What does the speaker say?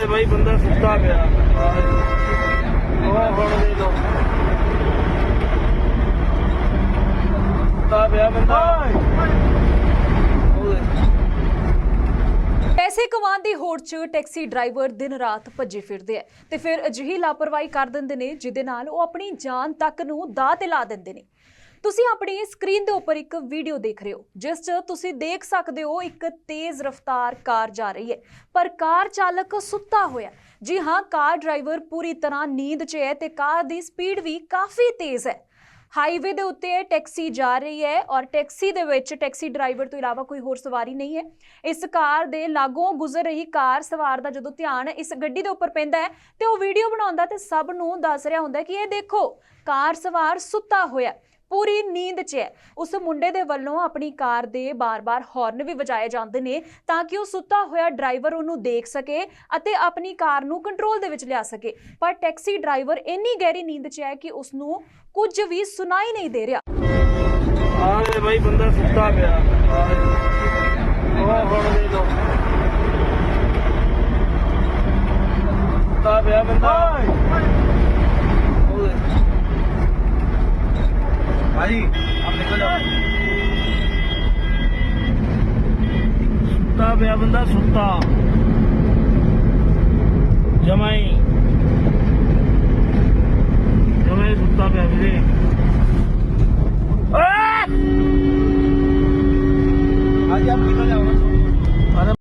ਦੇ ਬਾਈ ਬੰਦਾ ਸੁੱਤਾ ਪਿਆ। ਉਹ ਹੁਣ ਦੇ ਦੋ ਸੁੱਤਾ ਪਿਆ ਬੰਦਾ। ਉਹ ਦੇਖ। ਪੈਸੇ ਕਮਾਉਣ ਦੀ ਹੋੜ 'ਚ ਟੈਕਸੀ ਡਰਾਈਵਰ ਦਿਨ ਰਾਤ ਭੱਜੇ ਫਿਰਦੇ ਐ ਤੇ ਫਿਰ ਅਜਿਹੀ ਲਾਪਰਵਾਹੀ ਕਰ ਦਿੰਦੇ ਨੇ, ਜਿਹਦੇ ਨਾਲ ਉਹ ਆਪਣੀ ਜਾਨ ਤੱਕ ਨੂੰ ਦਾਅ ਤੇ ਲਾ ਦਿੰਦੇ ਨੇ। ਤੁਸੀਂ ਆਪਣੀ ਸਕਰੀਨ ਦੇ ਉੱਪਰ ਇੱਕ ਵੀਡੀਓ ਦੇਖ ਰਹੇ ਹੋ, ਜਿਸ 'ਚ ਤੁਸੀਂ ਦੇਖ ਸਕਦੇ ਹੋ ਇੱਕ ਤੇਜ਼ ਰਫ਼ਤਾਰ ਕਾਰ ਜਾ ਰਹੀ ਹੈ। ਪਰ ਕਾਰ ਚਾਲਕ ਸੁੱਤਾ ਹੋਇਆ ਜੀ ਹਾਂ, ਕਾਰ ਡਰਾਈਵਰ ਪੂਰੀ ਤਰ੍ਹਾਂ ਨੀਂਦ 'ਚ ਹੈ ਤੇ ਕਾਰ ਦੀ ਸਪੀਡ ਵੀ ਕਾਫੀ ਤੇਜ਼ ਹੈ। ਹਾਈਵੇ ਦੇ ਉੱਤੇ ਟੈਕਸੀ ਜਾ ਰਹੀ ਹੈ ਔਰ ਟੈਕਸੀ ਦੇ ਵਿੱਚ ਟੈਕਸੀ ਡਰਾਈਵਰ ਤੋਂ ਇਲਾਵਾ ਕੋਈ ਹੋਰ ਸਵਾਰੀ ਨਹੀਂ ਹੈ। ਇਸ ਕਾਰ ਦੇ ਲਾਗੋਂ ਗੁਜ਼ਰ ਰਹੀ ਕਾਰ ਸਵਾਰ ਦਾ ਜਦੋਂ ਧਿਆਨ ਇਸ ਗੱਡੀ ਦੇ ਉੱਪਰ ਪੈਂਦਾ ਹੈ ਤੇ ਉਹ ਵੀਡੀਓ ਬਣਾਉਂਦਾ ਤੇ ਸਭ ਨੂੰ ਦੱਸ ਰਿਹਾ ਹੁੰਦਾ ਕਿ ਇਹ ਦੇਖੋ, ਕਾਰ ਸਵਾਰ ਸੁੱਤਾ ਹੋਇਆ ਪੂਰੀ ਨੀਂਦ 'ਚ ਹੈ। ਉਸ ਮੁੰਡੇ ਦੇ ਵੱਲੋਂ ਆਪਣੀ ਕਾਰ ਦੇ ਬਾਰ-ਬਾਰ ਹਾਰਨ ਵੀ ਵਜਾਏ ਜਾਂਦੇ ਨੇ ਤਾਂ ਕਿ ਉਹ ਸੁੱਤਾ ਹੋਇਆ ਡਰਾਈਵਰ ਉਹਨੂੰ ਦੇਖ ਸਕੇ ਅਤੇ ਆਪਣੀ ਕਾਰ ਨੂੰ ਕੰਟਰੋਲ ਦੇ ਵਿੱਚ ਲਿਆ ਸਕੇ। ਪਰ ਟੈਕਸੀ ਡਰਾਈਵਰ ਇੰਨੀ ਗਹਿਰੀ ਨੀਂਦ 'ਚ ਹੈ ਕਿ ਉਸ ਨੂੰ ਕੁਝ ਵੀ ਸੁਣਾਈ ਨਹੀਂ ਦੇ ਰਿਹਾ। ਆ ਦੇ ਬਾਈ ਬੰਦਾ ਸੁੱਤਾ ਪਿਆ। ਉਹ ਹੁਣ ਦੇ ਦੋ ਸੁੱਤਾ ਪਿਆ ਬੰਦਾ। भाई आप निकल जाओ सुता पिया बंदा सुता जमाई जमाई सुता पिया मेरे आज आप निकल